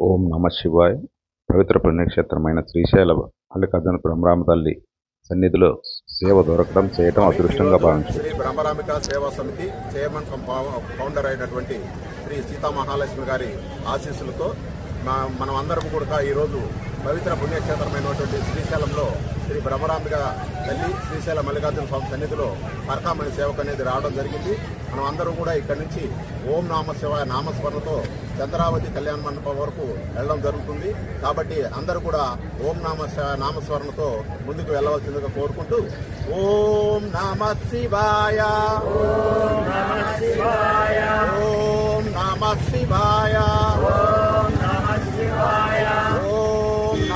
ఓం నమ శివాయ్. పవిత్ర పుణ్యక్షేత్రమైన శ్రీశైల మల్లికార్జున బ్రహ్మరామ తల్లి సన్నిధిలో సేవ దొరకడం చేయటం అదృష్టంగా భావించు శ్రీ బ్రహ్మరామిక సేవా సమితి చైర్మన్ ఫౌండర్ అయినటువంటి శ్రీ సీతా మహాలక్ష్మి గారి ఆశీస్సులతో మనం అందరం కూడా ఈరోజు పవిత్ర పుణ్యక్షేత్రమైనటువంటి శ్రీశైలంలో శ్రీ బ్రహ్మరాంబిక తల్లి శ్రీశైల మల్లికార్జున స్వామి సన్నిధిలో పరకామణి సేవకు అనేది రావడం జరిగింది. మనం అందరం కూడా ఇక్కడి నుంచి ఓం నామ శివ నామస్మరణతో చంద్రావతి కళ్యాణ మండపం వరకు వెళ్ళడం జరుగుతుంది. కాబట్టి అందరూ కూడా ఓం నామ నామస్మరణతో ముందుకు వెళ్ళవలసిందిగా కోరుకుంటూ ఓం నమ శివాయ. ఓం నమ శివాయ. ఓం నమ శివాయ.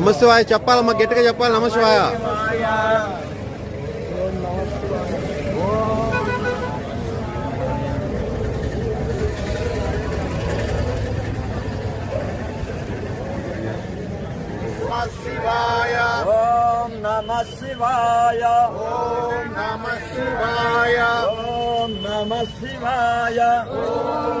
నమశివాయ చెప్పాలమ్మా గట్టిగా చెప్పాలి? నమశివాయ నమ శివాయ. ఓం నమ శివాయ. ఓం నమ శివాయ. ఓం నమ శివాయ. ఓం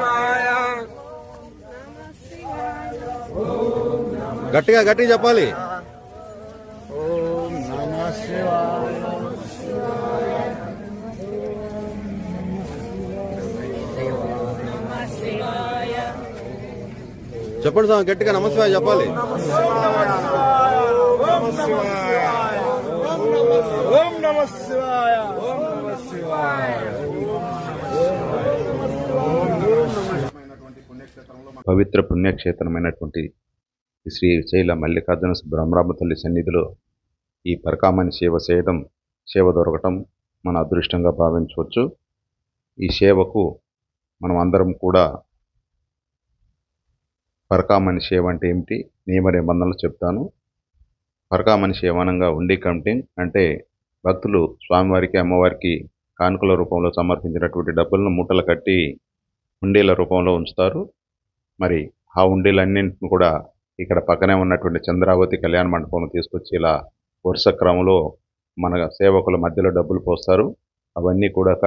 గట్టిగా గట్టిగా చెప్పాలి. చెప్పండి స్వామి గట్టిగా నమశివాయ చెప్పాలి. ఓం నమ శివాయ. ఓం నమ శివాయ. పవిత్ర పుణ్యక్షేత్రమైనటువంటి శ్రీ శైల మల్లికార్జున బ్రహ్మరామ తల్లి సన్నిధిలో ఈ పరకామని సేవ చేయడం సేవ దొరకటం మన అదృష్టంగా భావించవచ్చు. ఈ సేవకు మనం అందరం కూడా పరకామని సేవ అంటే ఏమిటి? నియమ నిబంధనలు చెప్తాను. పరకామని సేవ అనంగా ఉండి కమిటింగ్ అంటే భక్తులు స్వామివారికి అమ్మవారికి కానుకల రూపంలో సమర్పించినటువంటి డబ్బులను మూటలు కట్టి ఉండేల రూపంలో ఉంచుతారు. మరి ఆ హుండీలన్నింటిని కూడా ఇక్కడ పక్కనే ఉన్నటువంటి చంద్రావతి కళ్యాణ మండపం తీసుకొచ్చి ఇలా వరుస క్రమంలో మన సేవకుల మధ్యలో డబ్బులు పోస్తారు. అవన్నీ కూడా ఒక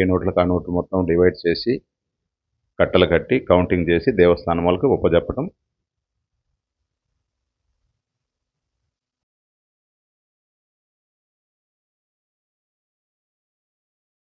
ఏ నోట్లకు ఆ నోట్లు మొత్తం డివైడ్ చేసి కట్టలు కట్టి కౌంటింగ్ చేసి దేవస్థానం వాళ్ళకి ఉపజెప్పడం